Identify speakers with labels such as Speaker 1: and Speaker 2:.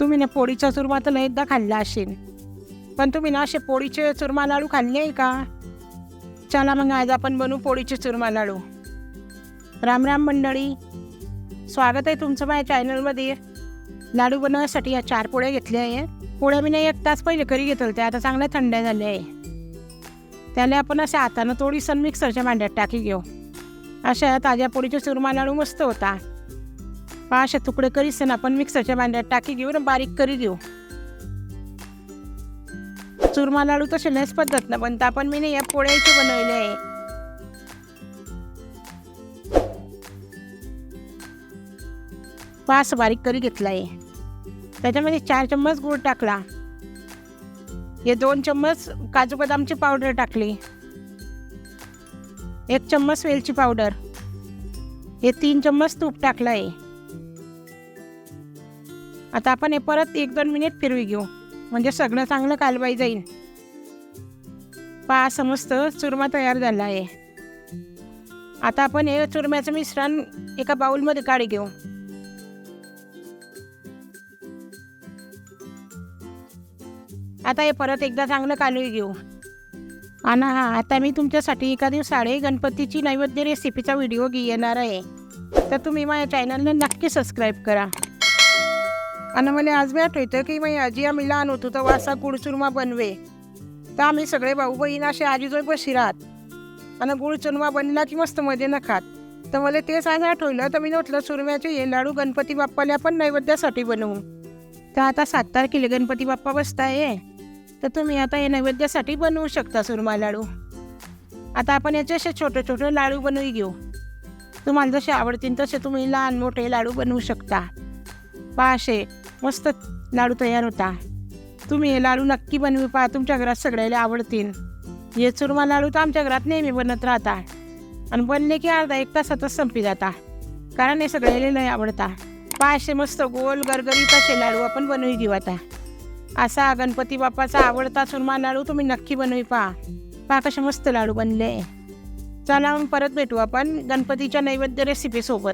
Speaker 1: तुम्ही ना पोळीचा चुरमा तर एकदा खाल्ला असेल. पण तुम्ही ना असे पोळीचे चुरमा लाडू खाल्ले आहे का? चला मग आज आपण बनवू पोळीचे चुरमा लाडू. राम राम मंडळी. स्वागत आहे तुमचं माझ्या चॅनलमध्ये. लाडू बनवण्यासाठी या चार पोळ्या घेतल्या आहे. पोळ्या मी नाही एक तास पहिले घरी घेतलं त्या आता चांगल्या थंड झाल्या आहे. त्याला आपण अशा हातानं थोडी सन मिक्सरच्या भांड्यात टाकी घेऊ. अशा ताज्या पोळीचे चुरमा लाडू मस्त होता. पहा अशा तुकडे करीसन आपण मिक्सरच्या भांड्यात टाकी घेऊ आणि बारीक करी घेऊ चुरमा लाडू तसे लस पद्धत ना पण आपण मी नाही या पोळ्याचे बनवले आहे. पाच बारीक करी घेतला आहे त्याच्यामध्ये चार चम्मच गूळ टाकला. हे दोन चम्मच काजू बदामची पावडर टाकली. एक चम्मच वेलची पावडर. हे तीन चम्मच तूप टाकलं आहे आता आपण हे परत एक दोन मिनिट फिरवी घेऊ. म्हणजे सगळं चांगलं कालवाई जाईल. पहा समस्त चुरमा तयार झाला आहे. आता आपण हे चुरम्याचं मिश्रण एका बाऊलमध्ये काढी घेऊ. आता हे परत एकदा चांगलं कालवी घेऊ. आणि हा आता मी तुमच्यासाठी एका दिवसाडे गणपतीची नैवेद्य रेसिपीचा व्हिडिओ घे येणार आहे. तर तुम्ही माझ्या चॅनलला नक्की सबस्क्राईब करा. आणि मला आज मी आठवतं की माझी आजी आम्ही लहान होतो तर वासा गुळचुरमा बनवे. तर आम्ही सगळे भाऊ बहीण असे आजीजोय बशी राहत आणि गुळचुरमा बनला की मस्त मजे नखात खात. तर मला तेच आज आठवलं तर मी म्हटलं चुरम्याचे हे लाडू गणपती बाप्पाला पण नैवेद्यासाठी बनवू. तर आता सात तारखेला गणपती बाप्पा बसताय. तर तुम्ही आता हे नैवेद्यासाठी बनवू शकता सुरमा लाडू. आता आपण याचे असे छोटे छोटे लाडू बनवू घेऊ. तुम्हाला जसे आवडतील तसे तुम्ही लहान मोठे लाडू बनवू शकता. पाचशे मस्त लाडू तयार होता. तुम्ही हे लाडू नक्की बनवी पहा तुमच्या घरात सगळ्याला आवडतील. हे चुरमा लाडू तर आमच्या घरात नेहमी बनत राहता आणि बनले की अर्धा एक तासातच संपी जाता. कारण हे सगळ्याला लय आवडता. पहा मस्त गोल गरगरीत असे लाडू आपण बनवू घेऊ आता. असा गणपती बाप्पाचा आवडता चुरमा लाडू तुम्ही नक्की बनवी पहा. पहा कसे मस्त लाडू बनले. चला मग परत भेटू आपण गणपतीच्या नैवेद्य रेसिपीसोबत